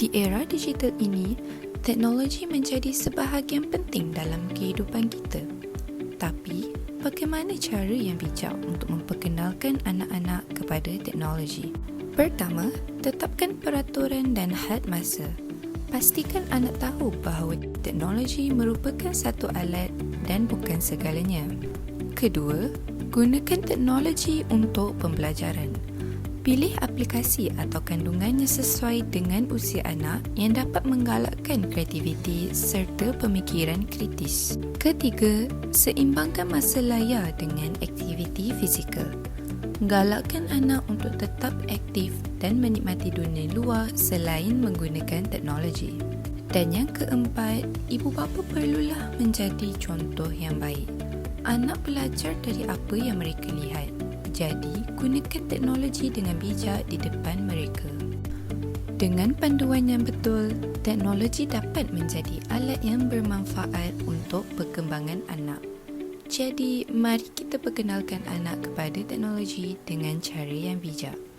Di era digital ini, teknologi menjadi sebahagian penting dalam kehidupan kita. Tapi, bagaimana cara yang bijak untuk memperkenalkan anak-anak kepada teknologi? Pertama, tetapkan peraturan dan had masa. Pastikan anak tahu bahawa teknologi merupakan satu alat dan bukan segalanya. Kedua, gunakan teknologi untuk pembelajaran. Pilih aplikasi atau kandungan yang sesuai dengan usia anak yang dapat menggalakkan kreativiti serta pemikiran kritis. Ketiga, seimbangkan masa layar dengan aktiviti fizikal. Galakkan anak untuk tetap aktif dan menikmati dunia luar selain menggunakan teknologi. Dan yang keempat, ibu bapa perlulah menjadi contoh yang baik. Anak belajar dari apa yang mereka lihat. Jadi, gunakan teknologi dengan bijak di depan mereka. Dengan panduan yang betul, teknologi dapat menjadi alat yang bermanfaat untuk perkembangan anak. Jadi, mari kita perkenalkan anak kepada teknologi dengan cara yang bijak.